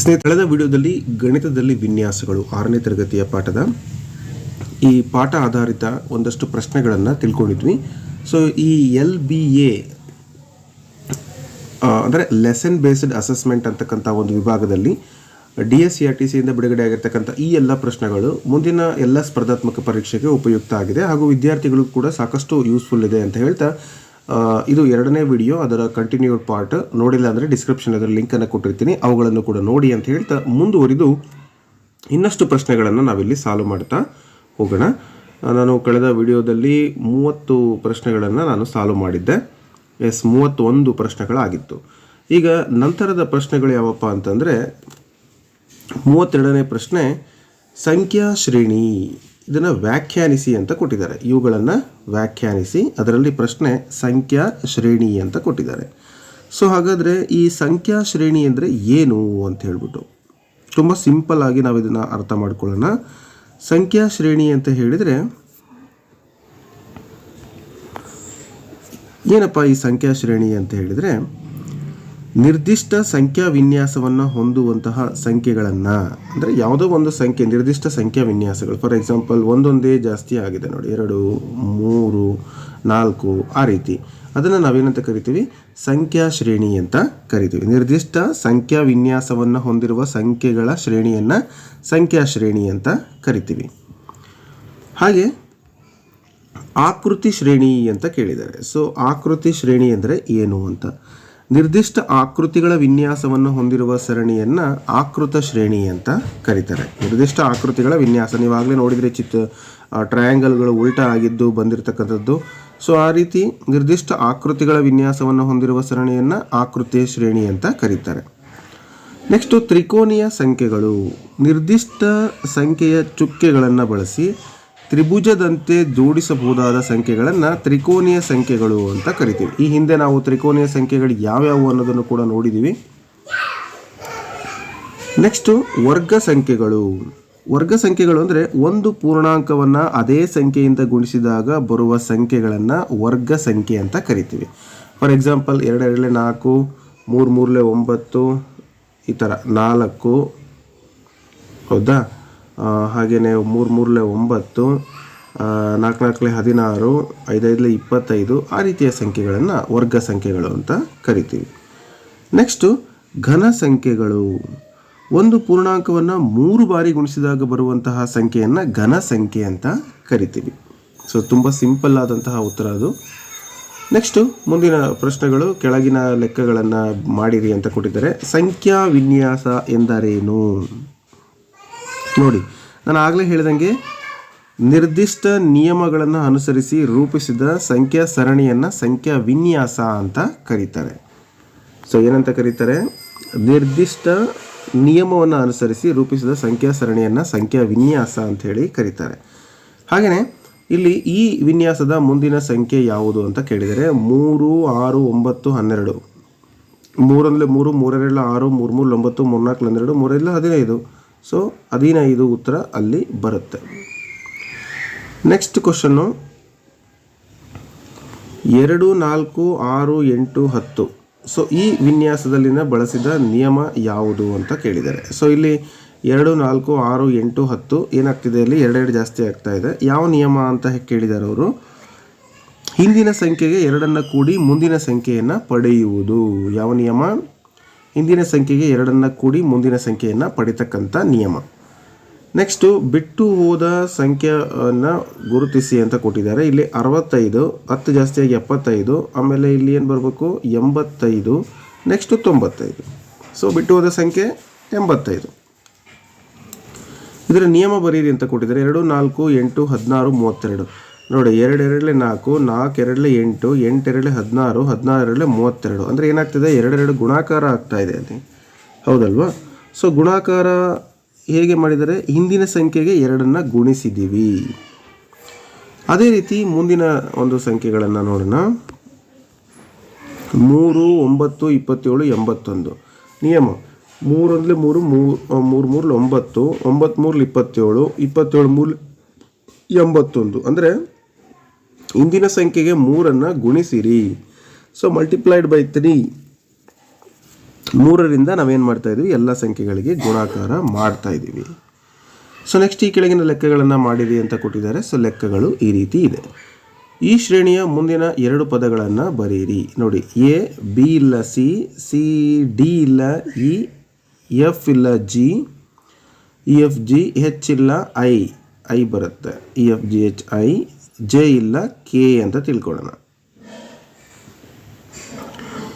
ಸ್ನೇಹಿತ ಕಳೆದ ವಿಡಿಯೋದಲ್ಲಿ ಗಣಿತದಲ್ಲಿ ವಿನ್ಯಾಸಗಳು ಆರನೇ ತರಗತಿಯ ಪಾಠದ ಈ ಪಾಠ ಆಧಾರಿತ ಒಂದಷ್ಟು ಪ್ರಶ್ನೆಗಳನ್ನು ತಿಳ್ಕೊಂಡಿದ್ವಿ. ಸೊ ಈ ಎಲ್ ಬಿ ಎ ಅಂದರೆ ಲೆಸನ್ ಬೇಸ್ಡ್ ಅಸೆಸ್ಮೆಂಟ್ ಅಂತಕ್ಕಂಥ ಒಂದು ವಿಭಾಗದಲ್ಲಿ D S C R T ಸಿಯಿಂದ ಬಿಡುಗಡೆ ಆಗಿರ್ತಕ್ಕಂಥ ಈ ಎಲ್ಲ ಪ್ರಶ್ನೆಗಳು ಮುಂದಿನ ಎಲ್ಲ ಸ್ಪರ್ಧಾತ್ಮಕ ಪರೀಕ್ಷೆಗೆ ಉಪಯುಕ್ತ ಆಗಿದೆ. ಹಾಗೂ ವಿದ್ಯಾರ್ಥಿಗಳಿಗೂ ಕೂಡ ಸಾಕಷ್ಟು ಯೂಸ್ಫುಲ್ ಇದೆ ಅಂತ ಹೇಳ್ತಾ ಇದು ಎರಡನೇ ವಿಡಿಯೋ ಅದರ ಕಂಟಿನ್ಯೂಡ್ ಪಾರ್ಟ್ ನೋಡಿಲ್ಲ ಅಂದರೆ ಡಿಸ್ಕ್ರಿಪ್ಷನ್ ಅದರ ಲಿಂಕನ್ನು ಕೊಟ್ಟಿರ್ತೀನಿ. ಅವುಗಳನ್ನು ಕೂಡ ನೋಡಿ ಅಂತ ಹೇಳ್ತಾ ಮುಂದುವರಿದು ಇನ್ನಷ್ಟು ಪ್ರಶ್ನೆಗಳನ್ನು ನಾವಿಲ್ಲಿ ಸಾಲ್ವ್ ಮಾಡ್ತಾ ಹೋಗೋಣ. ನಾನು ಕಳೆದ ವಿಡಿಯೋದಲ್ಲಿ ಮೂವತ್ತು ಪ್ರಶ್ನೆಗಳನ್ನು ನಾನು ಸಾಲ್ವ್ ಮಾಡಿದ್ದೆ. ಎಸ್ ಮೂವತ್ತೊಂದು ಪ್ರಶ್ನೆಗಳಾಗಿತ್ತು. ಈಗ ನಂತರದ ಪ್ರಶ್ನೆಗಳು ಯಾವಪ್ಪ ಅಂತಂದರೆ, ಮೂವತ್ತೆರಡನೇ ಪ್ರಶ್ನೆ, ಸಂಖ್ಯಾ ಶ್ರೇಣಿ. ಇದನ್ನು ವ್ಯಾಖ್ಯಾನಿಸಿ ಅಂತ ಕೊಟ್ಟಿದ್ದಾರೆ. ಇವುಗಳನ್ನು ವ್ಯಾಖ್ಯಾನಿಸಿ ಅದರಲ್ಲಿ ಪ್ರಶ್ನೆ ಸಂಖ್ಯಾ ಶ್ರೇಣಿ ಅಂತ ಕೊಟ್ಟಿದ್ದಾರೆ. ಸೊ ಹಾಗಾದರೆ ಈ ಸಂಖ್ಯಾ ಶ್ರೇಣಿ ಅಂದರೆ ಏನು ಅಂತ ಹೇಳ್ಬಿಟ್ಟು ತುಂಬ ಸಿಂಪಲ್ ಆಗಿ ನಾವು ಇದನ್ನು ಅರ್ಥ ಮಾಡ್ಕೊಳ್ಳೋಣ. ಸಂಖ್ಯಾ ಶ್ರೇಣಿ ಅಂತ ಹೇಳಿದರೆ ಏನಪ್ಪ ಈ ಸಂಖ್ಯಾ ಶ್ರೇಣಿ ಅಂತ ಹೇಳಿದರೆ ನಿರ್ದಿಷ್ಟ ಸಂಖ್ಯಾ ವಿನ್ಯಾಸವನ್ನು ಹೊಂದುವಂತಹ ಸಂಖ್ಯೆಗಳನ್ನು, ಅಂದರೆ ಯಾವುದೋ ಒಂದು ಸಂಖ್ಯೆ, ನಿರ್ದಿಷ್ಟ ಸಂಖ್ಯಾ ವಿನ್ಯಾಸಗಳು. ಫಾರ್ ಎಕ್ಸಾಂಪಲ್ ಒಂದೊಂದೇ ಜಾಸ್ತಿ ಆಗಿದೆ ನೋಡಿ. ಎರಡು, ಮೂರು, ನಾಲ್ಕು, ಆ ರೀತಿ. ಅದನ್ನು ನಾವೇನಂತ ಕರಿತೀವಿ? ಸಂಖ್ಯಾ ಶ್ರೇಣಿ ಅಂತ ಕರಿತೀವಿ. ನಿರ್ದಿಷ್ಟ ಸಂಖ್ಯಾ ವಿನ್ಯಾಸವನ್ನು ಹೊಂದಿರುವ ಸಂಖ್ಯೆಗಳ ಶ್ರೇಣಿಯನ್ನು ಸಂಖ್ಯಾ ಶ್ರೇಣಿ ಅಂತ ಕರಿತೀವಿ. ಹಾಗೆ ಆಕೃತಿ ಶ್ರೇಣಿ ಅಂತ ಕೇಳಿದ್ದಾರೆ. ಸೊ ಆಕೃತಿ ಶ್ರೇಣಿ ಅಂದರೆ ಏನು ಅಂತ? ನಿರ್ದಿಷ್ಟ ಆಕೃತಿಗಳ ವಿನ್ಯಾಸವನ್ನು ಹೊಂದಿರುವ ಸರಣಿಯನ್ನು ಆಕೃತ ಶ್ರೇಣಿ ಅಂತ ಕರೀತಾರೆ. ನಿರ್ದಿಷ್ಟ ಆಕೃತಿಗಳ ವಿನ್ಯಾಸ. ನೀವಾಗಲೇ ನೋಡಿದರೆ ಚಿತ್ರ ಟ್ರಯಾಂಗಲ್ಗಳು ಉಲ್ಟಾ ಆಗಿದ್ದು ಬಂದಿರತಕ್ಕಂಥದ್ದು. ಸೊ ಆ ರೀತಿ ನಿರ್ದಿಷ್ಟ ಆಕೃತಿಗಳ ವಿನ್ಯಾಸವನ್ನು ಹೊಂದಿರುವ ಸರಣಿಯನ್ನು ಆಕೃತಿ ಶ್ರೇಣಿ ಅಂತ ಕರೀತಾರೆ. ನೆಕ್ಸ್ಟು ತ್ರಿಕೋನೀಯ ಸಂಖ್ಯೆಗಳು. ನಿರ್ದಿಷ್ಟ ಸಂಖ್ಯೆಯ ಚುಕ್ಕೆಗಳನ್ನು ಬಳಸಿ ತ್ರಿಭುಜದಂತೆ ಜೋಡಿಸಬಹುದಾದ ಸಂಖ್ಯೆಗಳನ್ನು ತ್ರಿಕೋನೀಯ ಸಂಖ್ಯೆಗಳು ಅಂತ ಕರಿತೀವಿ. ಈ ಹಿಂದೆ ನಾವು ತ್ರಿಕೋನೀಯ ಸಂಖ್ಯೆಗಳು ಯಾವ್ಯಾವು ಅನ್ನೋದನ್ನು ಕೂಡ ನೋಡಿದ್ದೀವಿ ನೆಕ್ಸ್ಟು ವರ್ಗ ಸಂಖ್ಯೆಗಳು. ವರ್ಗ ಸಂಖ್ಯೆಗಳು ಅಂದರೆ ಒಂದು ಪೂರ್ಣಾಂಕವನ್ನು ಅದೇ ಸಂಖ್ಯೆಯಿಂದ ಗುಣಿಸಿದಾಗ ಬರುವ ಸಂಖ್ಯೆಗಳನ್ನು ವರ್ಗ ಸಂಖ್ಯೆ ಅಂತ ಕರಿತೀವಿ. ಫಾರ್ ಎಕ್ಸಾಂಪಲ್ ಎರಡೆರಡಲೆ ನಾಲ್ಕು, ಮೂರು, ಮೂರಲೆ ಒಂಬತ್ತು, ಈ ಥರ ನಾಲ್ಕು, ಹೌದಾ? ಹಾಗೆಯೇ ಮೂರು ಮೂರಲೆ ಒಂಬತ್ತು ನಾಲ್ಕು ನಾಲ್ಕಲೆ ಹದಿನಾರು, ಐದೈದಲೆ ಇಪ್ಪತ್ತೈದು, ಆ ರೀತಿಯ ಸಂಖ್ಯೆಗಳನ್ನು ವರ್ಗ ಸಂಖ್ಯೆಗಳು ಅಂತ ಕರಿತೀವಿ. ನೆಕ್ಸ್ಟು ಘನ ಸಂಖ್ಯೆಗಳು. ಒಂದು ಪೂರ್ಣಾಂಕವನ್ನು ಮೂರು ಬಾರಿ ಗುಣಿಸಿದಾಗ ಬರುವಂತಹ ಸಂಖ್ಯೆಯನ್ನು ಘನ ಸಂಖ್ಯೆ ಅಂತ ಕರಿತೀವಿ. ಸೊ ತುಂಬ ಸಿಂಪಲ್ ಆದಂತಹ ಉತ್ತರ ಅದು. ನೆಕ್ಸ್ಟು ಮುಂದಿನ ಪ್ರಶ್ನೆಗಳು ಕೆಳಗಿನ ಲೆಕ್ಕಗಳನ್ನು ಮಾಡಿರಿ ಅಂತ ಕೊಟ್ಟಿದ್ದಾರೆ. ಸಂಖ್ಯಾ ವಿನ್ಯಾಸ ಎಂದರೇನು? ನೋಡಿ, ನಾನು ಆಗಲೇ ಹೇಳಿದಂಗೆ ನಿರ್ದಿಷ್ಟ ನಿಯಮಗಳನ್ನು ಅನುಸರಿಸಿ ರೂಪಿಸಿದ ಸಂಖ್ಯಾ ಸರಣಿಯನ್ನು ಸಂಖ್ಯಾ ವಿನ್ಯಾಸ ಅಂತ ಕರೀತಾರೆ. ಸೊ ಏನಂತ ಕರೀತಾರೆ? ನಿರ್ದಿಷ್ಟ ನಿಯಮವನ್ನು ಅನುಸರಿಸಿ ರೂಪಿಸಿದ ಸಂಖ್ಯಾ ಸರಣಿಯನ್ನು ಸಂಖ್ಯಾ ವಿನ್ಯಾಸ ಅಂತ ಹೇಳಿ ಕರೀತಾರೆ. ಹಾಗೆಯೇ ಇಲ್ಲಿ ಈ ವಿನ್ಯಾಸದ ಮುಂದಿನ ಸಂಖ್ಯೆ ಯಾವುದು ಅಂತ ಕೇಳಿದರೆ ಮೂರು, ಆರು, ಒಂಬತ್ತು, ಹನ್ನೆರಡು. ಮೂರೊಂದಲೇ ಮೂರು, ಮೂರರೆಲ್ಲ ಆರು, ಮೂರು ಮೂರು, ಒಂಬತ್ತು ಮೂರ್ನಾಲ್ಕು ಹನ್ನೆರಡು ಮೂರೆಲ್ಲ ಹದಿನೈದು. ಸೊ ಹದಿನೈದು ಉತ್ತರ ಅಲ್ಲಿ ಬರುತ್ತೆ. ನೆಕ್ಸ್ಟ್ ಕ್ವಶನ್ನು ಎರಡು, ನಾಲ್ಕು, ಆರು, ಎಂಟು, ಹತ್ತು. ಸೊ ಈ ವಿನ್ಯಾಸದಲ್ಲಿನ ಬಳಸಿದ ನಿಯಮ ಯಾವುದು ಅಂತ ಕೇಳಿದ್ದಾರೆ. ಸೊ ಇಲ್ಲಿ ಎರಡು, ನಾಲ್ಕು, ಆರು, ಎಂಟು, ಹತ್ತು ಏನಾಗ್ತಿದೆ ಇಲ್ಲಿ ಎರಡೆರಡು ಜಾಸ್ತಿ ಆಗ್ತಾ ಇದೆ. ಯಾವ ನಿಯಮ ಅಂತ ಕೇಳಿದ್ದಾರೆ ಅವರು? ಹಿಂದಿನ ಸಂಖ್ಯೆಗೆ ಎರಡನ್ನು ಕೂಡಿ ಮುಂದಿನ ಸಂಖ್ಯೆಯನ್ನು ಪಡೆಯುವುದು. ಯಾವ ನಿಯಮ? ಹಿಂದಿನ ಸಂಖ್ಯೆಗೆ ಎರಡನ್ನು ಕೂಡಿ ಮುಂದಿನ ಸಂಖ್ಯೆಯನ್ನು ಪಡಿತಕ್ಕಂಥ ನಿಯಮ. ನೆಕ್ಸ್ಟು ಬಿಟ್ಟು ಹೋದ ಸಂಖ್ಯೆಯನ್ನು ಗುರುತಿಸಿ ಅಂತ ಕೊಟ್ಟಿದ್ದಾರೆ. ಇಲ್ಲಿ ಅರವತ್ತೈದು, ಹತ್ತು ಜಾಸ್ತಿಯಾಗಿ ಎಪ್ಪತ್ತೈದು, ಆಮೇಲೆ ಇಲ್ಲಿ ಏನು ಬರಬೇಕು? ಎಂಬತ್ತೈದು ನೆಕ್ಸ್ಟು ತೊಂಬತ್ತೈದು. ಸೊ ಬಿಟ್ಟು ಹೋದ ಸಂಖ್ಯೆ ಎಂಬತ್ತೈದು. ಇದರ ನಿಯಮ ಬರೀರಿ ಅಂತ ಕೊಟ್ಟಿದ್ದಾರೆ. ಎರಡು, ನಾಲ್ಕು, ಎಂಟು, ಹದಿನಾರು, ಮೂವತ್ತೆರಡು. ನೋಡಿ ಎರಡೆರಡಲೆ ನಾಲ್ಕು ನಾಲ್ಕು ಎರಡಲೆ ಎಂಟು ಎಂಟು ಎರಡಲೆ ಹದಿನಾರು ಹದಿನಾರು ಎರಡಲೆ ಮೂವತ್ತೆರಡು. ಅಂದರೆ ಏನಾಗ್ತಿದೆ? ಎರಡೆರಡು ಗುಣಾಕಾರ ಆಗ್ತಾ ಇದೆ ಅಲ್ಲಿ. ಹೌದಲ್ವಾ? ಸೊ ಗುಣಾಕಾರ ಹೇಗೆ ಮಾಡಿದರೆ? ಹಿಂದಿನ ಸಂಖ್ಯೆಗೆ ಎರಡನ್ನು ಗುಣಿಸಿದ್ದೀವಿ. ಅದೇ ರೀತಿ ಮುಂದಿನ ಒಂದು ಸಂಖ್ಯೆಗಳನ್ನು ನೋಡೋಣ. ಮೂರು, ಒಂಬತ್ತು, ಇಪ್ಪತ್ತೇಳು, ಎಂಬತ್ತೊಂದು. ನಿಯಮ. ಮೂರೊಂದಲೇ ಮೂರು ಮೂರು ಮೂರು, ಮೂರ್ಲಿ ಒಂಬತ್ತು ಒಂಬತ್ತು ಮೂರ್ಲಿ ಇಪ್ಪತ್ತೇಳು ಇಪ್ಪತ್ತೇಳು ಮೂರು ಎಂಬತ್ತೊಂದು. ಅಂದರೆ ಇಂದಿನ ಸಂಖ್ಯೆಗೆ ಮೂರನ್ನು ಗುಣಿಸಿರಿ. ಸೊ ಮಲ್ಟಿಪ್ಲೈಡ್ ಬೈ ತ್ರೀ ಮೂರರಿಂದ ನಾವೇನು ಮಾಡ್ತಾ ಇದ್ದೀವಿ ಎಲ್ಲ ಸಂಖ್ಯೆಗಳಿಗೆ ಗುಣಾಕಾರ ಮಾಡ್ತಾ ಇದ್ದೀವಿ ಸೊ ನೆಕ್ಸ್ಟ್ ಈ ಕೆಳಗಿನ ಲೆಕ್ಕಗಳನ್ನು ಮಾಡಿರಿ ಅಂತ ಕೊಟ್ಟಿದ್ದಾರೆ. ಸೊ ಲೆಕ್ಕಗಳು ಈ ರೀತಿ ಇದೆ. ಈ ಶ್ರೇಣಿಯ ಮುಂದಿನ ಎರಡು ಪದಗಳನ್ನು ಬರೀರಿ. ನೋಡಿ ಎ ಬಿ ಇಲ್ಲ ಸಿ ಸಿ ಡಿ ಇಲ್ಲ ಇ ಎಫ್ ಇಲ್ಲ G E F G H ಇಲ್ಲ ಐ ಐ ಬರುತ್ತೆ. E F G H I J ಇಲ್ಲ ಕೆ ಅಂತ ತಿಳ್ಕೊಳ್ಳೋಣ.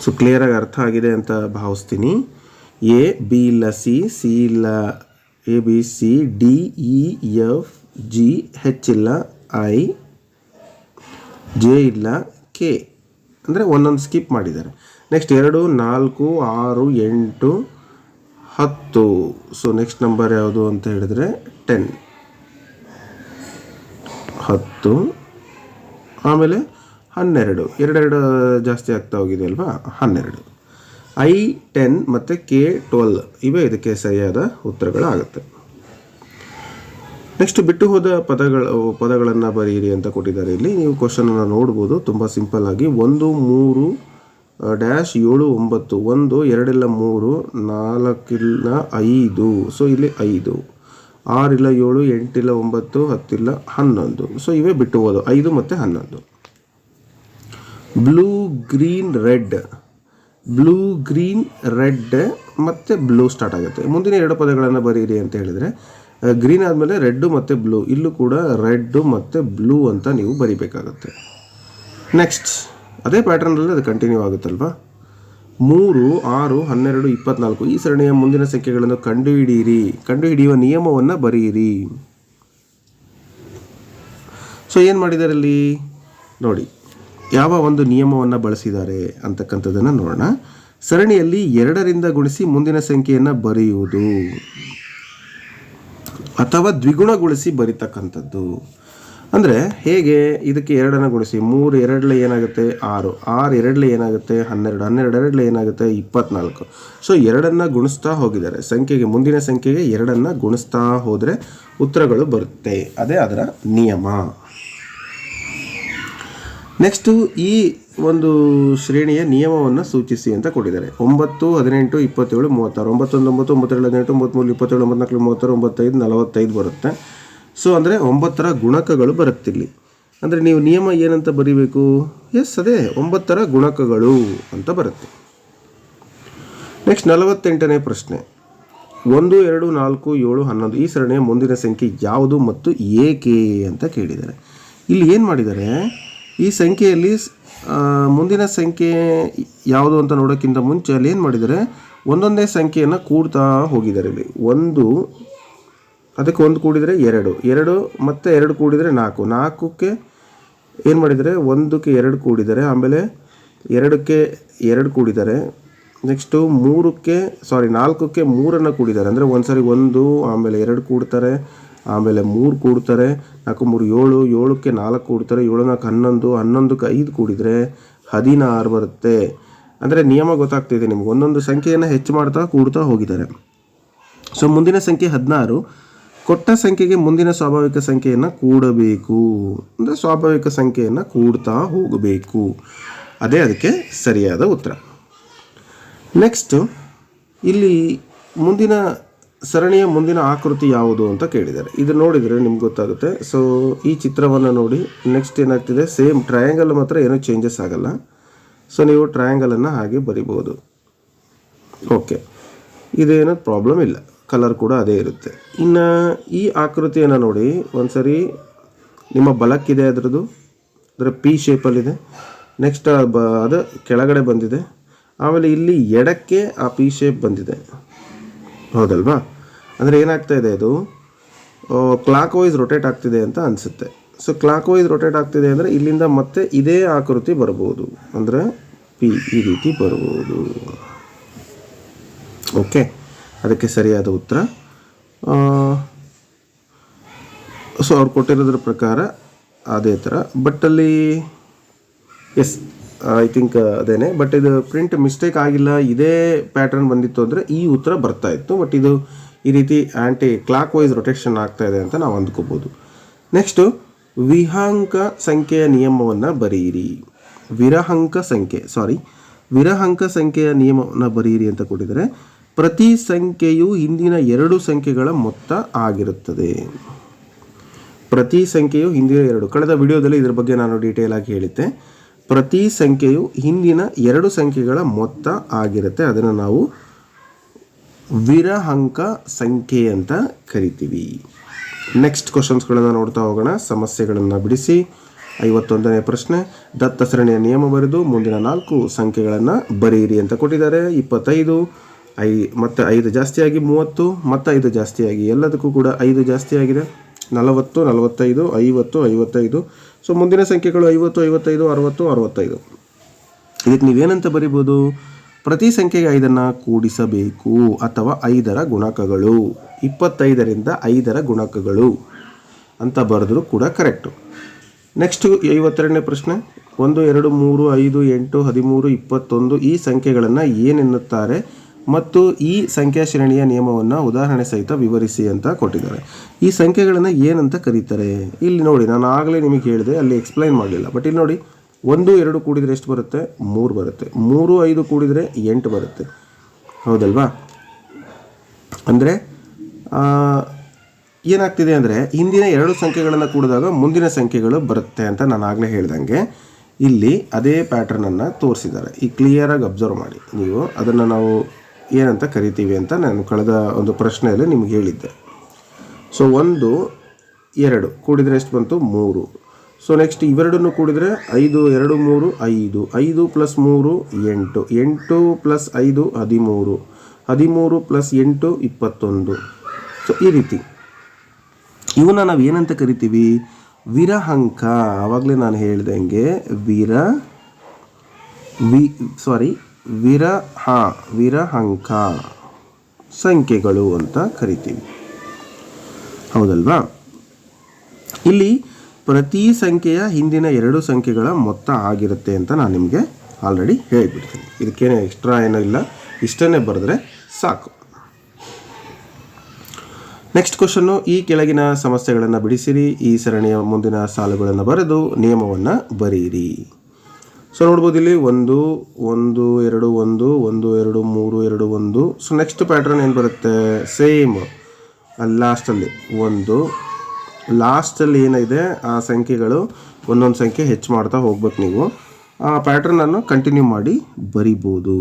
ಸೊ ಕ್ಲಿಯರಾಗಿ ಅರ್ಥ ಆಗಿದೆ ಅಂತ ಭಾವಿಸ್ತೀನಿ. ಎ, ಬಿ ಇಲ್ಲ ಸಿ ಸಿ ಇಲ್ಲ A, B, C, D, E, F, G H ಇಲ್ಲ ಐ, ಜೆ ಇಲ್ಲ ಕೆ. ಅಂದರೆ ಒಂದೊಂದು ಸ್ಕಿಪ್ ಮಾಡಿದ್ದಾರೆ. ನೆಕ್ಸ್ಟ್ ಎರಡು, ನಾಲ್ಕು, ಆರು, ಎಂಟು, ಹತ್ತು. ಸೊ ನೆಕ್ಸ್ಟ್ ನಂಬರ್ ಯಾವುದು ಅಂತ ಹೇಳಿದ್ರೆ ಟೆನ್ ಹತ್ತು, ಆಮೇಲೆ ಹನ್ನೆರಡು. ಎರಡೆರಡು ಜಾಸ್ತಿ ಆಗ್ತಾ ಹೋಗಿದೆ ಅಲ್ವಾ? ಹನ್ನೆರಡು. ಐ ಟೆನ್ ಮತ್ತು ಕೆ ಟ್ವೆಲ್, ಇವೇ ಇದಕ್ಕೆ ಸರಿಯಾದ ಉತ್ತರಗಳಾಗುತ್ತೆ. ನೆಕ್ಸ್ಟ್ ಬಿಟ್ಟು ಹೋದ ಪದಗಳ, ಪದಗಳನ್ನು ಬರೆಯಿರಿ ಅಂತ ಕೊಟ್ಟಿದ್ದಾರೆ ಇಲ್ಲಿ. ನೀವು ಕ್ವಶನನ್ನು ನೋಡ್ಬೋದು. ತುಂಬ ಸಿಂಪಲ್ ಆಗಿ ಒಂದು, ಮೂರು, ಡ್ಯಾಶ್ ಏಳು, ಒಂಬತ್ತು, ಒಂದು, ಎರಡಿಲ್ಲ ಮೂರು, ನಾಲ್ಕಿಲ್ಲ ಐದು. ಸೊ, ಇಲ್ಲಿ ಐದು. ಆರಿಲ್ಲ ಏಳು, ಎಂಟಿಲ್ಲ ಒಂಬತ್ತು, ಹತ್ತಿಲ್ಲ ಹನ್ನೊಂದು. ಸೊ ಇವೇ ಬಿಟ್ಟು ಹೋದವು ಐದು ಮತ್ತು ಹನ್ನೊಂದು. Blue green red blue green red ಮತ್ತು ಬ್ಲೂ ಸ್ಟಾರ್ಟ್ ಆಗುತ್ತೆ. ಮುಂದಿನ ಎರಡು ಪದಗಳನ್ನು ಬರೀರಿ ಅಂತ ಹೇಳಿದರೆ ಗ್ರೀನ್ ಆದಮೇಲೆ ರೆಡ್ಡು ಮತ್ತು ಬ್ಲೂ ಇಲ್ಲೂ ಕೂಡ ರೆಡ್ಡು ಮತ್ತು ಬ್ಲೂ ಅಂತ ನೀವು ಬರಿಬೇಕಾಗುತ್ತೆ. ನೆಕ್ಸ್ಟ್ ಅದೇ ಪ್ಯಾಟರ್ನಲ್ಲಿ ಅದು ಕಂಟಿನ್ಯೂ ಆಗುತ್ತಲ್ವಾ? ಮೂರು, ಆರು, ಹನ್ನೆರಡು, ಇಪ್ಪತ್ನಾಲ್ಕು ಈ ಸರಣಿಯ ಮುಂದಿನ ಸಂಖ್ಯೆಗಳನ್ನು ಕಂಡುಹಿಡಿಯಿರಿ. ಕಂಡುಹಿಡಿಯುವ ನಿಯಮವನ್ನು ಬರೆಯಿರಿ. ಸೊ ಏನು ಮಾಡಿದ್ದಾರೆ ಅಲ್ಲಿ ನೋಡಿ, ಯಾವ ಒಂದು ನಿಯಮವನ್ನು ಬಳಸಿದ್ದಾರೆ ಅಂತಕ್ಕಂಥದ್ದನ್ನು ನೋಡೋಣ. ಸರಣಿಯಲ್ಲಿ ಎರಡರಿಂದ ಗುಣಿಸಿ ಮುಂದಿನ ಸಂಖ್ಯೆಯನ್ನು ಬರೆಯುವುದು ಅಥವಾ ದ್ವಿಗುಣಗೊಳಿಸಿ ಬರಿತಕ್ಕಂಥದ್ದು. ಅಂದರೆ ಹೇಗೆ ಇದಕ್ಕೆ ಎರಡನ್ನು ಗುಣಿಸಿ? ಮೂರು ಎರಡಲೆ ಏನಾಗುತ್ತೆ? ಆರು. ಆರು ಎರಡಲೆ ಏನಾಗುತ್ತೆ? ಹನ್ನೆರಡು. ಹನ್ನೆರಡು ಎರಡಲೆ ಏನಾಗುತ್ತೆ? ಇಪ್ಪತ್ನಾಲ್ಕು. ಸೊ ಎರಡನ್ನು ಗುಣಿಸ್ತಾ ಹೋಗಿದ್ದಾರೆ. ಸಂಖ್ಯೆಗೆ ಮುಂದಿನ ಸಂಖ್ಯೆಗೆ ಎರಡನ್ನು ಗುಣಿಸ್ತಾ ಹೋದರೆ ಉತ್ತರಗಳು ಬರುತ್ತೆ. ಅದೇ ಅದರ ನಿಯಮ. ನೆಕ್ಸ್ಟು ಈ ಒಂದು ಶ್ರೇಣಿಯ ನಿಯಮವನ್ನು ಸೂಚಿಸಿ ಅಂತ ಕೊಟ್ಟಿದ್ದಾರೆ. ಒಂಬತ್ತು, ಹದಿನೆಂಟು, ಇಪ್ಪತ್ತೇಳು, ಮೂವತ್ತಾರು. ಒಂಬತ್ತೊಂದು, ಒಂಬತ್ತು, ಒಂಬತ್ತೆರಡು, ಹದಿನೆಂಟು ಮೂವತ್ತ್ಮೂರು ಇಪ್ಪತ್ತೇಳು, ಒಂಬತ್ನಾಲ್ಕು, ಮೂವತ್ತಾರು, ಒಂಬತ್ತೈದು, ನಲವತ್ತೈದು ಬರುತ್ತೆ. ಸೊ ಅಂದರೆ ಒಂಬತ್ತರ ಗುಣಕಗಳು ಬರುತ್ತಿಲ್ಲಿ. ಅಂದರೆ ನೀವು ನಿಯಮ ಏನಂತ ಬರೀಬೇಕು? ಎಸ್ ಅದೇ, ಒಂಬತ್ತರ ಗುಣಕಗಳು ಅಂತ ಬರುತ್ತೆ. ನೆಕ್ಸ್ಟ್ ನಲವತ್ತೆಂಟನೇ ಪ್ರಶ್ನೆ. ಒಂದು, ಎರಡು, ನಾಲ್ಕು, ಏಳು, ಹನ್ನೊಂದು, ಈ ಸರಣಿಯ ಮುಂದಿನ ಸಂಖ್ಯೆ ಯಾವುದು ಮತ್ತು ಏಕೆ ಅಂತ ಕೇಳಿದ್ದಾರೆ. ಇಲ್ಲಿ ಏನು ಮಾಡಿದ್ದಾರೆ? ಈ ಸಂಖ್ಯೆಯಲ್ಲಿ ಮುಂದಿನ ಸಂಖ್ಯೆ ಯಾವುದು ಅಂತ ನೋಡೋಕ್ಕಿಂತ ಮುಂಚೆ ಅಲ್ಲಿ ಏನು ಮಾಡಿದರೆ ಒಂದೊಂದೇ ಸಂಖ್ಯೆಯನ್ನು ಕೂಡ್ತಾ ಹೋಗಿದ್ದಾರೆ ಇಲ್ಲಿ. ಒಂದು ಅದಕ್ಕೆ ಒಂದು ಕೂಡಿದರೆ ಎರಡು. ಎರಡು ಮತ್ತು ಎರಡು ಕೂಡಿದರೆ ನಾಲ್ಕು. ನಾಲ್ಕಕ್ಕೆ ಏನು ಮಾಡಿದರೆ ಒಂದಕ್ಕೆ ಎರಡು ಕೂಡಿದರೆ, ಆಮೇಲೆ ಎರಡಕ್ಕೆ ಎರಡು ಕೂಡಿದರೆ ನೆಕ್ಸ್ಟು ಮೂರಕ್ಕೆ ಸಾರಿ ನಾಲ್ಕಕ್ಕೆ ಮೂರನ್ನು ಕೂಡಿದ್ದಾರೆ ಅಂದರೆ ಒಂದು ಸಾರಿ ಒಂದು, ಆಮೇಲೆ ಎರಡು ಕೂಡ್ತಾರೆ, ಆಮೇಲೆ ಮೂರು ಕೂಡ್ತಾರೆ, ನಾಲ್ಕು, ಮೂರು, ಏಳು, ಏಳಕ್ಕೆ ನಾಲ್ಕು ಕೂಡ್ತಾರೆ ಏಳು ನಾಲ್ಕು ಹನ್ನೊಂದು, ಹನ್ನೊಂದಕ್ಕೆ ಐದು ಕೂಡಿದರೆ ಹದಿನಾರು ಬರುತ್ತೆ. ಅಂದರೆ ನಿಯಮ ಗೊತ್ತಾಗ್ತಿದೆ ನಿಮ್ಗೆ. ಒಂದೊಂದು ಸಂಖ್ಯೆಯನ್ನು ಹೆಚ್ಚು ಮಾಡ್ತಾ ಕೂಡ್ತಾ ಹೋಗಿದ್ದಾರೆ. ಸೊ ಮುಂದಿನ ಸಂಖ್ಯೆ ಹದಿನಾರು. ಕೊಟ್ಟ ಸಂಖ್ಯೆಗೆ ಮುಂದಿನ ಸ್ವಾಭಾವಿಕ ಸಂಖ್ಯೆಯನ್ನು ಕೂಡಬೇಕು. ಅಂದರೆ ಸ್ವಾಭಾವಿಕ ಸಂಖ್ಯೆಯನ್ನು ಕೂಡ್ತಾ ಹೋಗಬೇಕು. ಅದೇ ಅದಕ್ಕೆ ಸರಿಯಾದ ಉತ್ತರ. ನೆಕ್ಸ್ಟ್ ಇಲ್ಲಿ ಮುಂದಿನ ಸರಣಿಯ ಮುಂದಿನ ಆಕೃತಿ ಯಾವುದು ಅಂತ ಕೇಳಿದ್ದಾರೆ. ಇದು ನೋಡಿದರೆ ನಿಮ್ಗೆ ಗೊತ್ತಾಗುತ್ತೆ. ಸೊ ಈ ಚಿತ್ರವನ್ನು ನೋಡಿ ನೆಕ್ಸ್ಟ್ ಏನಾಗ್ತಿದೆ? ಸೇಮ್ ಟ್ರಯಾಂಗಲ್ ಮಾತ್ರ ಏನೂ ಚೇಂಜಸ್ ಆಗಲ್ಲ. ಸೊ ನೀವು ಟ್ರಯಾಂಗಲನ್ನು ಹಾಗೆ ಬರಿಬೋದು ಓಕೆ ಇದೇನು ಪ್ರಾಬ್ಲಮ್ ಇಲ್ಲ. ಕಲರ್ ಕೂಡ ಅದೇ ಇರುತ್ತೆ. ಇನ್ನು ಈ ಆಕೃತಿಯನ್ನು ನೋಡಿ, ಒಂದ್ಸರಿ ನಿಮ್ಮ ಬಲಕ್ಕಿದೆ ಅದರದ್ದು, ಅದರ ಪಿ ಶೇಪಲ್ಲಿದೆ ನೆಕ್ಸ್ಟ್ ಬ, ಅದು ಕೆಳಗಡೆ ಬಂದಿದೆ. ಆಮೇಲೆ ಇಲ್ಲಿ ಎಡಕ್ಕೆ ಆ ಪಿ ಶೇಪ್ ಬಂದಿದೆ. ಹೌದಲ್ವಾ? ಅಂದರೆ ಏನಾಗ್ತಾ ಇದೆ ಅದು? ಕ್ಲಾಕ್ ವೈಸ್ ರೊಟೇಟ್ ಆಗ್ತಿದೆ ಅಂತ ಅನಿಸುತ್ತೆ. ಸೊ ಕ್ಲಾಕ್ ವೈಸ್ ರೊಟೇಟ್ ಆಗ್ತಿದೆ ಅಂದರೆ ಇಲ್ಲಿಂದ ಮತ್ತೆ ಇದೇ ಆಕೃತಿ ಬರ್ಬೋದು ಅಂದರೆ ಪಿ ಈ ರೀತಿ ಬರ್ಬೋದು ಓಕೆ ಅದಕ್ಕೆ ಸರಿಯಾದ ಉತ್ತರ. ಸೊ ಅವ್ರು ಕೊಟ್ಟಿರೋದ್ರ ಪ್ರಕಾರ ಅದೇ ಥರ ಬಟ್ ಅಲ್ಲಿ ಎಸ್ ಐ ಥಿಂಕ್ ಅದೇನೆ. ಬಟ್ ಇದು ಪ್ರಿಂಟ್ ಮಿಸ್ಟೇಕ್ ಆಗಿಲ್ಲ, ಇದೇ ಪ್ಯಾಟರ್ನ್ ಬಂದಿತ್ತು ಅಂದರೆ ಈ ಉತ್ತರ ಬರ್ತಾ ಇತ್ತು. ಬಟ್ ಇದು ಈ ರೀತಿ ಆ್ಯಂಟಿ ಕ್ಲಾಕ್ ವೈಸ್ ರೊಟೇಷನ್ ಆಗ್ತಾ ಇದೆ ಅಂತ ನಾವು ಅಂದ್ಕೋಬೋದು. ನೆಕ್ಸ್ಟು ವಿಹಾಂಕ ಸಂಖ್ಯೆಯ ನಿಯಮವನ್ನು ಬರೆಯಿರಿ ವಿರಹಂಕ ಸಂಖ್ಯೆ ಸಾರಿ ವಿರಹಂಕ ಸಂಖ್ಯೆಯ ನಿಯಮವನ್ನು ಬರೆಯಿರಿ ಅಂತ ಕೊಟ್ಟಿದ್ದಾರೆ. ಪ್ರತಿ ಸಂಖ್ಯೆಯು ಹಿಂದಿನ ಎರಡು ಸಂಖ್ಯೆಗಳ ಮೊತ್ತ ಆಗಿರುತ್ತದೆ. ಪ್ರತಿ ಸಂಖ್ಯೆಯು ಹಿಂದಿನ ಎರಡು. ಕಳೆದ ವಿಡಿಯೋದಲ್ಲಿ ಇದರ ಬಗ್ಗೆ ನಾನು ಡೀಟೇಲ್ ಆಗಿ ಹೇಳಿದ್ದೆ. ಪ್ರತಿ ಸಂಖ್ಯೆಯು ಹಿಂದಿನ ಎರಡು ಸಂಖ್ಯೆಗಳ ಮೊತ್ತ ಆಗಿರುತ್ತೆ. ಅದನ್ನು ನಾವು ವಿರಹಂಕ ಸಂಖ್ಯೆ ಅಂತ ಕರಿತೀವಿ. ನೆಕ್ಸ್ಟ್ ಕ್ವಶನ್ಸ್ಗಳನ್ನು ನೋಡ್ತಾ ಹೋಗೋಣ. ಸಮಸ್ಯೆಗಳನ್ನು ಬಿಡಿಸಿ. ಐವತ್ತೊಂದನೇ ಪ್ರಶ್ನೆ. ದತ್ತ ಸರಣಿಯ ನಿಯಮ ಬರೆದು ಮುಂದಿನ ನಾಲ್ಕು ಸಂಖ್ಯೆಗಳನ್ನು ಬರೆಯಿರಿ ಅಂತ ಕೊಟ್ಟಿದ್ದಾರೆ. ಇಪ್ಪತ್ತೈದು. ಐ, ಮತ್ತು ಐದು ಜಾಸ್ತಿಯಾಗಿ ಮೂವತ್ತು, ಮತ್ತು ಐದು ಜಾಸ್ತಿಯಾಗಿ ಎಲ್ಲದಕ್ಕೂ ಕೂಡ ಐದು ಜಾಸ್ತಿ ಆಗಿದೆ ನಲವತ್ತು, ನಲವತ್ತೈದು, ಐವತ್ತು, ಐವತ್ತೈದು. ಸೊ ಮುಂದಿನ ಸಂಖ್ಯೆಗಳು ಐವತ್ತು, ಐವತ್ತೈದು, ಅರವತ್ತು, ಅರವತ್ತೈದು. ಇದಕ್ಕೆ ನೀವೇನಂತ ಬರಿಬೋದು? ಪ್ರತಿ ಸಂಖ್ಯೆಗೆ ಐದನ್ನು ಕೂಡಿಸಬೇಕು, ಅಥವಾ ಐದರ ಗುಣಕಗಳು. ಇಪ್ಪತ್ತೈದರಿಂದ ಐದರ ಗುಣಕಗಳು ಅಂತ ಬರೆದ್ರು ಕೂಡ ಕರೆಕ್ಟು. ನೆಕ್ಸ್ಟ್ ಐವತ್ತೆರಡನೇ ಪ್ರಶ್ನೆ. ಒಂದು, ಎರಡು, ಮೂರು, ಐದು, ಎಂಟು, ಹದಿಮೂರು, ಇಪ್ಪತ್ತೊಂದು ಈ ಸಂಖ್ಯೆಗಳನ್ನು ಏನೆನ್ನುತ್ತಾರೆ? ಮತ್ತು ಈ ಸಂಖ್ಯಾ ಶ್ರೇಣಿಯ ನಿಯಮವನ್ನು ಉದಾಹರಣೆ ಸಹಿತ ವಿವರಿಸಿ ಅಂತ ಕೊಟ್ಟಿದ್ದಾರೆ. ಈ ಸಂಖ್ಯೆಗಳನ್ನು ಏನಂತ ಕರೀತಾರೆ? ಇಲ್ಲಿ ನೋಡಿ, ನಾನು ಆಗಲೇ ನಿಮಗೆ ಹೇಳಿದೆ, ಅಲ್ಲಿ ಎಕ್ಸ್ಪ್ಲೈನ್ ಮಾಡಲಿಲ್ಲ. ಬಟ್ ಇಲ್ಲಿ ನೋಡಿ, ಒಂದು, ಎರಡು ಕೂಡಿದರೆ ಎಷ್ಟು ಬರುತ್ತೆ? ಮೂರು ಬರುತ್ತೆ. ಮೂರು, ಐದು ಕೂಡಿದರೆ ಎಂಟು ಬರುತ್ತೆ. ಹೌದಲ್ವಾ? ಅಂದರೆ ಏನಾಗ್ತಿದೆ ಅಂದರೆ, ಹಿಂದಿನ ಎರಡು ಸಂಖ್ಯೆಗಳನ್ನು ಕೂಡಿದಾಗ ಮುಂದಿನ ಸಂಖ್ಯೆಗಳು ಬರುತ್ತೆ ಅಂತ ನಾನು ಆಗಲೇ ಹೇಳ್ದಂಗೆ, ಇಲ್ಲಿ ಅದೇ ಪ್ಯಾಟ್ರನನ್ನು ತೋರಿಸಿದ್ದಾರೆ. ಈ ಕ್ಲಿಯರಾಗಿ ಅಬ್ಸರ್ವ್ ಮಾಡಿ. ನೀವು ಅದನ್ನು ನಾವು ಏನಂತ ಕರಿತೀವಿ ಅಂತ ನಾನು ಕಳೆದ ಒಂದು ಪ್ರಶ್ನೆಯಲ್ಲಿ ನಿಮ್ಗೆ ಹೇಳಿದ್ದೆ. ಸೊ ಒಂದು, ಎರಡು. ಕೂಡಿದರೆ ಎಷ್ಟು ಬಂತು? ಮೂರು. ಸೊ ನೆಕ್ಸ್ಟ್ ಇವೆರಡನ್ನು ಕೂಡಿದರೆ ಐದು, ಎರಡು, ಮೂರು, ಐದು. ಐದು ಪ್ಲಸ್ ಮೂರು, ಎಂಟು. ಎಂಟು ಪ್ಲಸ್ ಐದು, ಹದಿಮೂರು. ಹದಿಮೂರು ಪ್ಲಸ್ ಎಂಟು, ಇಪ್ಪತ್ತೊಂದು. ಸೊ ಈ ರೀತಿ. ಇವನ್ನ ನಾವು ಏನಂತ ಕರಿತೀವಿ? ವಿರಹಂಕ. ಆವಾಗಲೇ ನಾನು ಹೇಳ್ದಂಗೆ ವೀರ ವಿ ಸಾರಿ ವಿರ ಹಾಂ ವಿರಹಂಕ, ಸಂಖ್ಯೆಗಳು ಅಂತ ಕರಿತೀವಿ. ಹೌದಲ್ವಾ? ಇಲ್ಲಿ ಪ್ರತಿ ಸಂಖ್ಯೆಯ ಹಿಂದಿನ ಎರಡು ಸಂಖ್ಯೆಗಳ ಮೊತ್ತ ಆಗಿರುತ್ತೆ ಅಂತ ನಾನು ನಿಮಗೆ ಆಲ್ರೆಡಿ ಹೇಳಿಬಿಡ್ತೀನಿ. ಇದಕ್ಕೇನು ಎಕ್ಸ್ಟ್ರಾ ಏನೂ ಇಲ್ಲ. ಇಷ್ಟನ್ನೇ ಬರೆದ್ರೆ ಸಾಕು. ನೆಕ್ಸ್ಟ್ ಕ್ವಶನ್ನು ಈ ಕೆಳಗಿನ ಸಮಸ್ಯೆಗಳನ್ನು ಬಿಡಿಸಿರಿ. ಈ ಸರಣಿಯ ಮುಂದಿನ ಸಾಲುಗಳನ್ನು ಬರೆದು ನಿಯಮವನ್ನು ಬರೆಯಿರಿ ಸೊ ನೋಡ್ಬೋದು ಇಲ್ಲಿ ಒಂದು ಒಂದು, ಎರಡು, ಒಂದು ಒಂದು, ಎರಡು, ಮೂರು, ಎರಡು, ಒಂದು. ಸೊ ನೆಕ್ಸ್ಟ್ ಪ್ಯಾಟ್ರನ್ ಏನು ಬರುತ್ತೆ? ಸೇಮ್ ಲಾಸ್ಟಲ್ಲಿ ಒಂದು. ಲಾಸ್ಟಲ್ಲಿ ಏನಿದೆ? ಆ ಸಂಖ್ಯೆಗಳು ಒಂದೊಂದು ಸಂಖ್ಯೆ ಹೆಚ್ಚು ಮಾಡ್ತಾ ಹೋಗ್ಬೇಕು ನೀವು. ಆ ಪ್ಯಾಟ್ರನನ್ನು ಕಂಟಿನ್ಯೂ ಮಾಡಿ ಬರಿಬೋದು.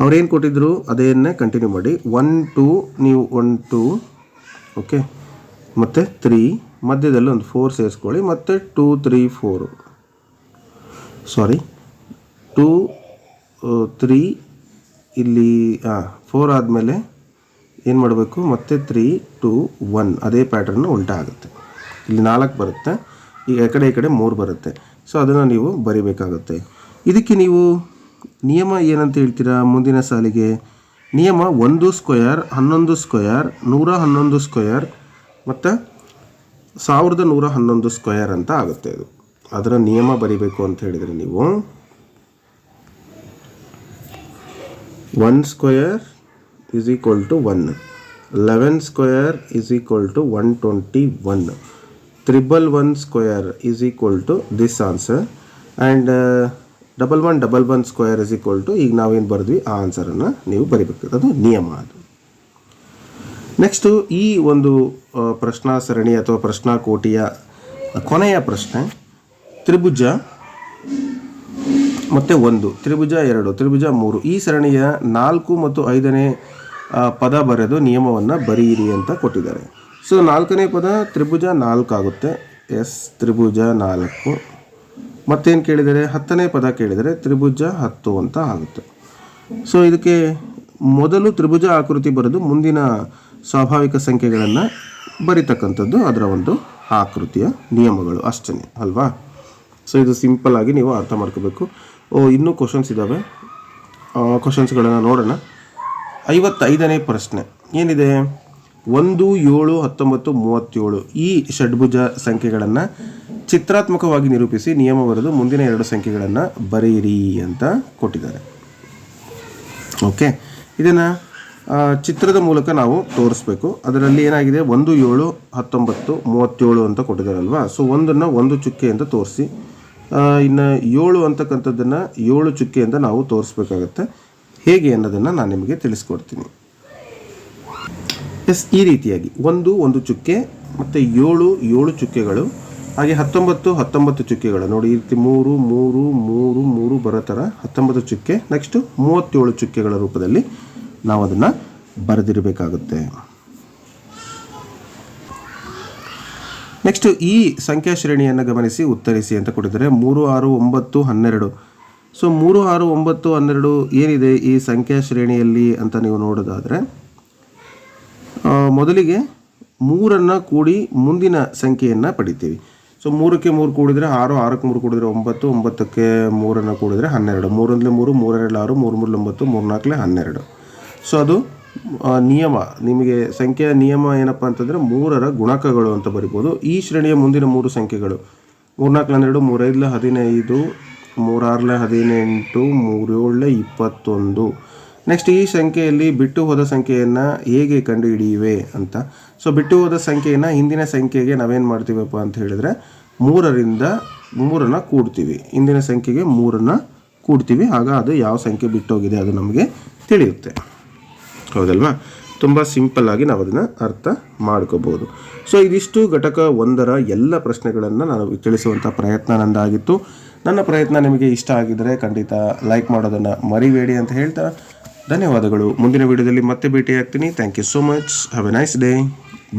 ಅವ್ರೇನು ಕೊಟ್ಟಿದ್ರು? ಅದೇನೇ ಕಂಟಿನ್ಯೂ ಮಾಡಿ. ಒನ್ ಟು ನೀವು ಒನ್ ಟು ಓಕೆ ಮತ್ತು ತ್ರೀ ಮಧ್ಯದಲ್ಲಿ ಒಂದು ಫೋರ್ ಸೇರಿಸ್ಕೊಳ್ಳಿ. ಮತ್ತು two three four sorry two three ಇಲ್ಲಿ ಹಾಂ ಫೋರ್ ಆದಮೇಲೆ ಏನು ಮಾಡಬೇಕು? ಮತ್ತೆ ತ್ರೀ ಟು ಒನ್ ಅದೇ ಪ್ಯಾಟರ್ನ್ ಉಲ್ಟಾ ಆಗುತ್ತೆ. ಇಲ್ಲಿ ನಾಲ್ಕು ಬರುತ್ತೆ. ಈಗ ಆ ಕಡೆ, ಈ ಕಡೆ ಮೂರು ಬರುತ್ತೆ. ಸೊ ಅದನ್ನು ನೀವು ಬರಿಬೇಕಾಗುತ್ತೆ. ಇದಕ್ಕೆ ನೀವು ನಿಯಮ ಏನಂತ ಹೇಳ್ತೀರಾ ಮುಂದಿನ ಸಾಲಿಗೆ? ನಿಯಮ ಒಂದು ಸ್ಕ್ವಯರ್ ಹನ್ನೊಂದು ಸ್ಕ್ವಯರ್ ನೂರ ಹನ್ನೊಂದು ಸ್ಕ್ವಯರ್ ಮತ್ತು ಸಾವಿರದ ನೂರ ಹನ್ನೊಂದು ಸ್ಕ್ವಯರ್ ಅಂತ ಆಗುತ್ತೆ ಇದು. ಅದರ ನಿಯಮ ಬರಿಬೇಕು ಅಂತ ಹೇಳಿದರೆ ನೀವು one square is equal to 1 11 square is equal to 121 triple one square is equal to this answer. And double one double one square is equal to ಈಗ ನಾವೇನು ಬರೆದ್ವಿ, ಆ ಆನ್ಸರನ್ನು ನೀವು ಬರಿಬೇಕು. ಅದು ನಿಯಮ ಅದು. ನೆಕ್ಸ್ಟು ಈ ಒಂದು ಪ್ರಶ್ನಾ ಸರಣಿ ಅಥವಾ ಪ್ರಶ್ನಾ ಕೋಟಿಯ ಕೊನೆಯ ಪ್ರಶ್ನೆ, ತ್ರಿಭುಜ ಮತ್ತು ಒಂದು, ತ್ರಿಭುಜ ಎರಡು, ತ್ರಿಭುಜ ಮೂರು. ಈ ಸರಣಿಯ ನಾಲ್ಕು ಮತ್ತು ಐದನೇ ಪದ ಬರೆದು ನಿಯಮವನ್ನು ಬರೀರಿ ಅಂತ ಕೊಟ್ಟಿದ್ದಾರೆ. ಸೊ ನಾಲ್ಕನೇ ಪದ ತ್ರಿಭುಜ ನಾಲ್ಕು ಆಗುತ್ತೆ. ಎಸ್ ತ್ರಿಭುಜ ನಾಲ್ಕು. ಮತ್ತೇನು ಕೇಳಿದರೆ? ಹತ್ತನೇ ಪದ ಕೇಳಿದರೆ ತ್ರಿಭುಜ ಹತ್ತು ಅಂತ ಆಗುತ್ತೆ. ಸೊ ಇದಕ್ಕೆ ಮೊದಲು ತ್ರಿಭುಜ ಆಕೃತಿ ಬರೆದು ಮುಂದಿನ ಸ್ವಾಭಾವಿಕ ಸಂಖ್ಯೆಗಳನ್ನು ಬರಿತಕ್ಕಂಥದ್ದು ಅದರ ಒಂದು ಆಕೃತಿಯ ನಿಯಮಗಳು ಅಷ್ಟೇ ಅಲ್ವಾ? ಸೊ ಇದು ಸಿಂಪಲ್ ಆಗಿ ನೀವು ಅರ್ಥ ಮಾಡ್ಕೋಬೇಕು. ಓ, ಇನ್ನೂ ಕ್ವಶನ್ಸ್ ಇದ್ದಾವೆ ಕ್ವಶನ್ಸ್ಗಳನ್ನು ನೋಡೋಣ. ಐವತ್ತೈದನೇ ಪ್ರಶ್ನೆ. ಏನಿದೆ? ಒಂದು, ಏಳು, ಹತ್ತೊಂಬತ್ತು, ಮೂವತ್ತೇಳು ಈ ಷಡ್ಭುಜ ಸಂಖ್ಯೆಗಳನ್ನು ಚಿತ್ರಾತ್ಮಕವಾಗಿ ನಿರೂಪಿಸಿ ನಿಯಮ ಬರೆದು ಮುಂದಿನ ಎರಡು ಸಂಖ್ಯೆಗಳನ್ನು ಬರೆಯಿರಿ ಅಂತ ಕೊಟ್ಟಿದ್ದಾರೆ. ಓಕೆ ಇದನ್ನು ಚಿತ್ರದ ಮೂಲಕ ನಾವು ತೋರಿಸ್ಬೇಕು. ಅದರಲ್ಲಿ ಏನಾಗಿದೆ? ಒಂದು ಏಳು, ಹತ್ತೊಂಬತ್ತು, ಮೂವತ್ತೇಳು ಅಂತ ಕೊಟ್ಟಿದ್ದಾರಲ್ವಾ ಸೊ ಒಂದನ್ನು ಒಂದು ಚುಕ್ಕೆ ಅಂತ ತೋರಿಸಿ ಇನ್ನು ಏಳು ಅಂತಕ್ಕಂಥದ್ದನ್ನು ಏಳು ಅಂತ ನಾವು ತೋರಿಸ್ಬೇಕಾಗತ್ತೆ. ಹೇಗೆ ಅನ್ನೋದನ್ನು ನಾನು ನಿಮಗೆ ತಿಳಿಸ್ಕೊಡ್ತೀನಿ. ಎಸ್, ಈ ರೀತಿಯಾಗಿ. ಒಂದು ಒಂದು ಚುಕ್ಕೆ, ಮತ್ತು ಏಳು ಏಳು ಚುಕ್ಕೆಗಳು. ಹಾಗೆ ಹತ್ತೊಂಬತ್ತು ಹತ್ತೊಂಬತ್ತು ಚುಕ್ಕೆಗಳು. ನೋಡಿ, ಈ ರೀತಿ ಮೂರು ಮೂರು ಮೂರು ಮೂರು ಬರೋ ಥರ ಹತ್ತೊಂಬತ್ತು ಚುಕ್ಕೆ. ನೆಕ್ಸ್ಟು ಮೂವತ್ತೇಳು ಚುಕ್ಕೆಗಳ ರೂಪದಲ್ಲಿ ನಾವು ಅದನ್ನು ಬರೆದಿರಬೇಕಾಗುತ್ತೆ. ನೆಕ್ಸ್ಟ್ ಈ ಸಂಖ್ಯಾ ಶ್ರೇಣಿಯನ್ನು ಗಮನಿಸಿ, ಉತ್ತರಿಸಿ ಅಂತ ಕೊಟ್ಟಿದ್ದಾರೆ. ಮೂರು, ಆರು, ಒಂಬತ್ತು, ಹನ್ನೆರಡು. ಸೊ ಮೂರು, ಆರು, ಒಂಬತ್ತು, ಹನ್ನೆರಡು ಏನಿದೆ ಈ ಸಂಖ್ಯಾ ಶ್ರೇಣಿಯಲ್ಲಿ ಅಂತ ನೀವು ನೋಡೋದಾದರೆ ಮೊದಲಿಗೆ ಮೂರನ್ನು ಕೂಡಿ ಮುಂದಿನ ಸಂಖ್ಯೆಯನ್ನು ಪಡಿತೀವಿ. ಸೊ ಮೂರಕ್ಕೆ ಮೂರು ಕೂಡಿದರೆ ಆರು, ಆರಕ್ಕೆ ಮೂರು ಕೂಡಿದರೆ ಒಂಬತ್ತು, ಒಂಬತ್ತಕ್ಕೆ ಮೂರನ್ನು ಕೂಡಿದರೆ ಹನ್ನೆರಡು. ಮೂರೊಂದಲೇ ಮೂರು, ಮೂರರಲ್ಲಿ ಆರು, ಮೂರು ಮೂರಲ್ಲಿ ಒಂಬತ್ತು ಮೂರು ನಾಲ್ಕಲೆ ಹನ್ನೆರಡು. ಸೊ ಅದು ನಿಯಮ. ನಿಮಗೆ ಸಂಖ್ಯೆಯ ನಿಯಮ ಏನಪ್ಪ ಅಂತಂದರೆ ಮೂರರ ಗುಣಕಗಳು ಅಂತ ಬರಿಬೋದು. ಈ ಶ್ರೇಣಿಯ ಮುಂದಿನ ಮೂರು ಸಂಖ್ಯೆಗಳು. ಮೂರ್ನಾಲ್ಕು ಹನ್ನೆರಡು ಮೂರೈದಲೆ ಹದಿನೈದು ಮೂರಾರಲೆ ಹದಿನೆಂಟು ಮೂರೇಳಲೆ ಇಪ್ಪತ್ತೊಂದು. ನೆಕ್ಸ್ಟ್ ಈ ಸಂಖ್ಯೆಯಲ್ಲಿ ಬಿಟ್ಟು ಹೋದ ಸಂಖ್ಯೆಯನ್ನು ಹೇಗೆ ಕಂಡುಹಿಡಿಯುವೆ ಅಂತ. ಸೊ ಬಿಟ್ಟು ಹೋದ ಸಂಖ್ಯೆಯನ್ನು ಹಿಂದಿನ ಸಂಖ್ಯೆಗೆ ನಾವೇನು ಮಾಡ್ತೀವಪ್ಪ ಅಂತ ಹೇಳಿದ್ರೆ, ಮೂರರಿಂದ ಮೂರನ್ನು ಕೂಡ್ತೀವಿ. ಹಿಂದಿನ ಸಂಖ್ಯೆಗೆ ಮೂರನ್ನು ಕೂಡ್ತೀವಿ. ಆಗ ಅದು ಯಾವ ಸಂಖ್ಯೆ ಬಿಟ್ಟೋಗಿದೆ ಅದು ನಮಗೆ ತಿಳಿಯುತ್ತೆ. ಹೌದಲ್ವಾ? ತುಂಬ ಸಿಂಪಲ್ ಆಗಿ ನಾವು ಅದನ್ನು ಅರ್ಥ ಮಾಡ್ಕೋಬೋದು. ಸೊ ಇದಿಷ್ಟು ಘಟಕ ಒಂದರ ಎಲ್ಲ ಪ್ರಶ್ನೆಗಳನ್ನು ನಾನು ತಿಳಿಸುವಂಥ ಪ್ರಯತ್ನ ನಂದಾಗಿತ್ತು. ನನ್ನ ಪ್ರಯತ್ನ ನಿಮಗೆ ಇಷ್ಟ ಆಗಿದ್ದರೆ ಖಂಡಿತ ಲೈಕ್ ಮಾಡೋದನ್ನು ಮರಿಬೇಡಿ ಅಂತ ಹೇಳ್ತಾ ಧನ್ಯವಾದಗಳು. ಮುಂದಿನ ವಿಡಿಯೋದಲ್ಲಿ ಮತ್ತೆ ಭೇಟಿ ಆಗ್ತೀನಿ thank you so much have a nice day